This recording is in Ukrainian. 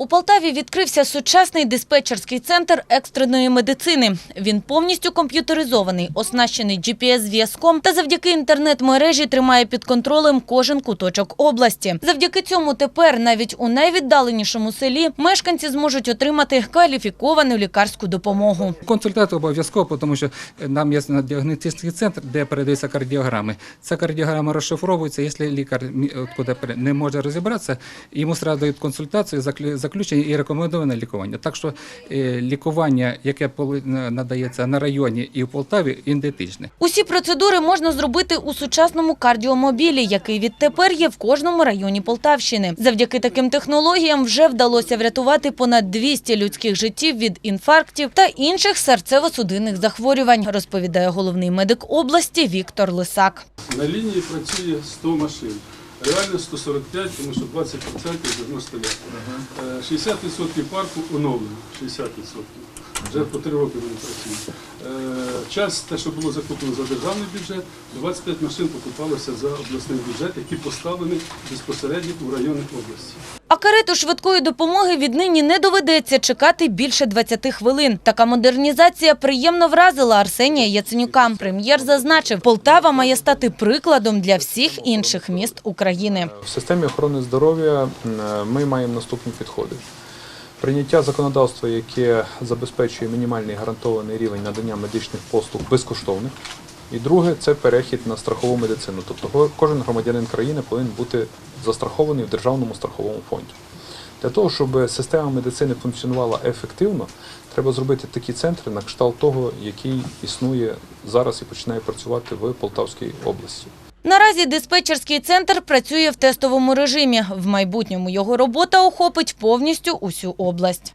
У Полтаві відкрився сучасний диспетчерський центр екстреної медицини. Він повністю комп'ютеризований, оснащений GPS-зв'язком та завдяки інтернет-мережі тримає під контролем кожен куточок області. Завдяки цьому тепер навіть у найвіддаленішому селі мешканці зможуть отримати кваліфіковану лікарську допомогу. Консультація обов'язково, тому що нам є діагностичний центр, де передаються кардіограми. Ця кардіограма розшифровується. Якщо лікар не може розібратися, йому одразу дають консультацію, заклю- заключення і рекомендоване лікування. Так що е, лікування, яке надається на районі і в Полтаві, ідентичне. Усі процедури можна зробити у сучасному кардіомобілі, який відтепер є в кожному районі Полтавщини. Завдяки таким технологіям вже вдалося врятувати понад 200 людських життів від інфарктів та інших серцево-судинних захворювань, розповідає головний медик області Віктор Лисак. На лінії працює 100 машин. Реально 145, тому що 20% 90 лет. Е, 60% парку оновлено. 60%. Вже по три роки вони працюють. Е, Час, те, що було закуплено за державний бюджет, 25 машин покупалося за обласний бюджет, які поставлені безпосередньо у районах області. А карету швидкої допомоги віднині не доведеться чекати більше 20 хвилин. Така модернізація приємно вразила Арсенія Яценюка. Прем'єр зазначив, Полтава має стати прикладом для всіх інших міст України. В системі охорони здоров'я ми маємо наступні підходи. Прийняття законодавства, яке забезпечує мінімальний гарантований рівень надання медичних послуг безкоштовних. І друге це перехід на страхову медицину. Тобто кожен громадянин країни повинен бути застрахований в державному страховому фонді. Для того, щоб система медицини функціонувала ефективно, треба зробити такі центри на кшталт того, який існує зараз і починає працювати в Полтавській області. Наразі диспетчерський центр працює в тестовому режимі. В майбутньому його робота охопить повністю усю область.